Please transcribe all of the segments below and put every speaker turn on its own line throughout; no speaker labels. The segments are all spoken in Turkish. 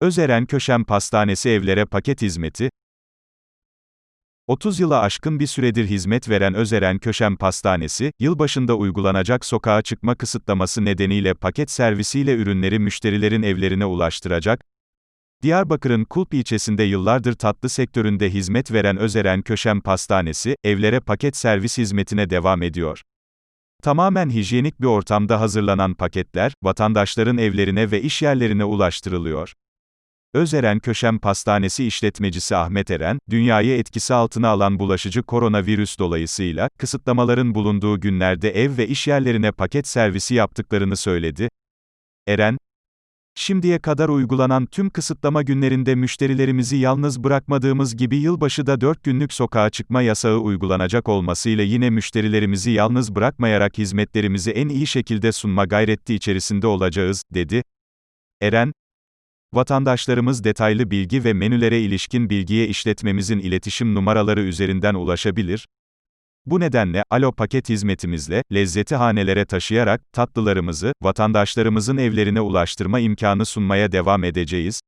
Özeren Köşem Pastanesi evlere paket hizmeti, 30 yıla aşkın bir süredir hizmet veren Özeren Köşem Pastanesi, yılbaşında uygulanacak sokağa çıkma kısıtlaması nedeniyle paket servisiyle ürünleri müşterilerin evlerine ulaştıracak. Diyarbakır'ın Kulp ilçesinde yıllardır tatlı sektöründe hizmet veren Özeren Köşem Pastanesi, evlere paket servis hizmetine devam ediyor. Tamamen hijyenik bir ortamda hazırlanan paketler, vatandaşların evlerine ve iş yerlerine ulaştırılıyor. Özeren Köşem Pastanesi işletmecisi Ahmet Eren, dünyayı etkisi altına alan bulaşıcı koronavirüs dolayısıyla, kısıtlamaların bulunduğu günlerde ev ve iş yerlerine paket servisi yaptıklarını söyledi. Eren, Şimdiye kadar uygulanan tüm kısıtlama günlerinde müşterilerimizi yalnız bırakmadığımız gibi yılbaşı da 4 günlük sokağa çıkma yasağı uygulanacak olmasıyla yine müşterilerimizi yalnız bırakmayarak hizmetlerimizi en iyi şekilde sunma gayreti içerisinde olacağız, dedi. Eren, Vatandaşlarımız detaylı bilgi ve menülere ilişkin bilgiye işletmemizin iletişim numaraları üzerinden ulaşabilir. Bu nedenle, Alo paket hizmetimizle, lezzeti hanelere taşıyarak, tatlılarımızı, vatandaşlarımızın evlerine ulaştırma imkanı sunmaya devam edeceğiz.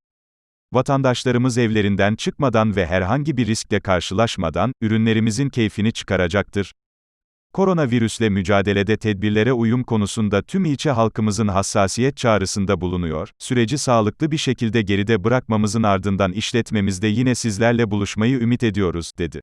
Vatandaşlarımız evlerinden çıkmadan ve herhangi bir riskle karşılaşmadan, ürünlerimizin keyfini çıkaracaktır. Koronavirüsle mücadelede tedbirlere uyum konusunda tüm ilçe halkımızın hassasiyet çağrısında bulunuyor, süreci sağlıklı bir şekilde geride bırakmamızın ardından işletmemizde yine sizlerle buluşmayı ümit ediyoruz, dedi.